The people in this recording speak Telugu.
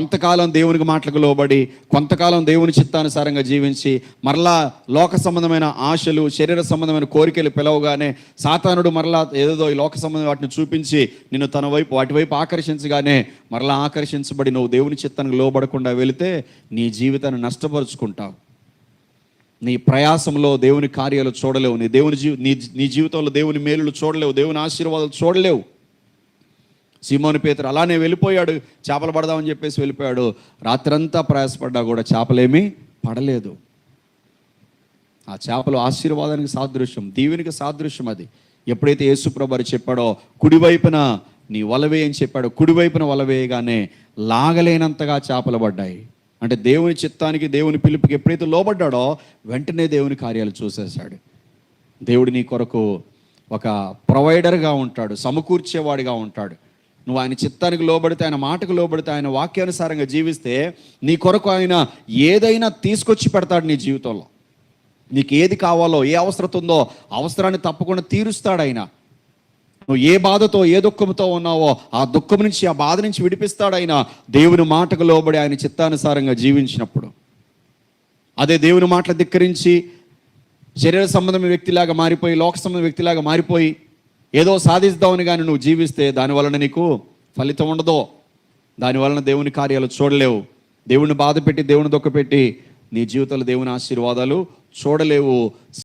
కొంతకాలం దేవునికి మాటలకు లోబడి కొంతకాలం దేవుని చిత్తానుసారంగా జీవించి మరలా లోక సంబంధమైన ఆశలు శరీర సంబంధమైన కోరికలు పిలవగానే సాతానుడు మరలా ఏదో ఈ లోక సంబంధం వాటిని చూపించి నిన్ను తన వైపు వాటి వైపు ఆకర్షించగానే మరలా ఆకర్షించబడి నువ్వు దేవుని చిత్తానికి లోబడకుండా వెళితే నీ జీవితాన్ని నష్టపరుచుకుంటావు. నీ ప్రయాసంలో దేవుని కార్యాలు చూడలేవు. నీ దేవుని జీ నీ నీ జీవితంలో దేవుని మేలులు చూడలేవు. దేవుని ఆశీర్వాదాలు చూడలేవు. సీమోని పేతురు అలానే వెళ్ళిపోయాడు. చేపలు పడదామని చెప్పేసి వెళ్ళిపోయాడు. రాత్రంతా ప్రయాసపడ్డా కూడా చేపలేమీ పడలేదు. ఆ చేపలు ఆశీర్వాదానికి సాదృశ్యం దీవునికి సాదృశ్యం అది. ఎప్పుడైతే యేసుప్రభారు చెప్పాడో కుడివైపున నీ వలవే అని చెప్పాడో. కుడివైపున వలవేయగానే లాగలేనంతగా చేపలు పడ్డాయి. అంటే దేవుని చిత్తానికి దేవుని పిలుపుకి ఎప్పుడైతే లోబడ్డాడో వెంటనే దేవుని కార్యాలు చూసేశాడు. దేవుడు నీ కొరకు ఒక ప్రొవైడర్గా ఉంటాడు సమకూర్చేవాడిగా ఉంటాడు. నువ్వు ఆయన చిత్తానికి లోబడితే ఆయన మాటకు లోబడితే ఆయన వాక్యానుసారంగా జీవిస్తే నీ కొరకు ఆయన ఏదైనా తీసుకొచ్చి పెడతాడు నీ జీవితంలో. నీకు ఏది కావాలో ఏ అవసరత ఉందో అవసరాన్ని తప్పకుండా తీరుస్తాడు ఆయన. నువ్వు ఏ బాధతో ఏ దుఃఖంతో ఉన్నావో ఆ దుఃఖం నుంచి ఆ బాధ నుంచి విడిపిస్తాడు ఆయన. దేవుని మాటకు లోబడి ఆయన చిత్తానుసారంగా జీవించినప్పుడు. అదే దేవుని మాటలు ధిక్కరించి శరీర సంబంధమైన వ్యక్తిలాగా మారిపోయి లోక సంబంధ వ్యక్తిలాగా మారిపోయి ఏదో సాధిస్తావుని కానీ నువ్వు జీవిస్తే దాని వలన నీకు ఫలితం ఉండదు. దాని వలన దేవుని కార్యాలు చూడలేవు. దేవుని బాధ పెట్టి దేవుని దొక్కపెట్టి పెట్టి నీ జీవితంలో దేవుని ఆశీర్వాదాలు చూడలేవు.